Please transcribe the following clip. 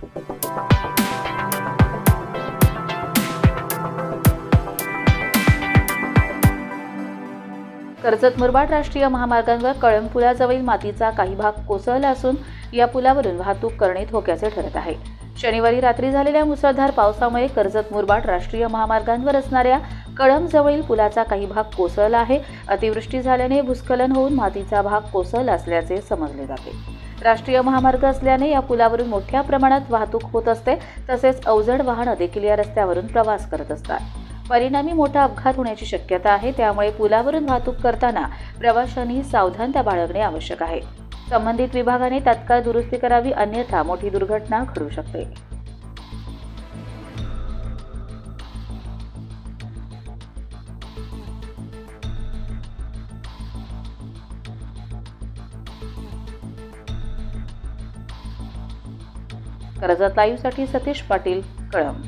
कर्जत मुरबाड राष्ट्रीय महामार्गांवर कळंब पुलाजवळील मातीचा काही भाग कोसळला असून या पुलावरून वाहतूक करणे धोक्याचे ठरत आहे. शनिवारी रात्री झालेल्या मुसळधार पावसामुळे कर्जत मुरबाड राष्ट्रीय महामार्गांवर असणाऱ्या कळंबजवळील पुलाचा काही भाग कोसळला आहे. अतिवृष्टी झाल्याने भूस्खलन होऊन मातीचा भाग कोसळला असल्याचे समजले जाते. राष्ट्रीय महामार्ग असल्याने या पुलावरून मोठ्या प्रमाणात वाहतूक होत असते. तसेच अवजड वाहनं देखील या रस्त्यावरून प्रवास करत असतात. परिणामी मोठा अपघात होण्याची शक्यता आहे. त्यामुळे पुलावरून वाहतूक करताना प्रवाशांनी सावधानता बाळगणे आवश्यक आहे. संबंधित विभागाने तात्काळ दुरुस्ती करावी अन्यथा मोठी दुर्घटना घडू शकते. कर्जत लाईव्हसाठी सतीश पाटील कळंब.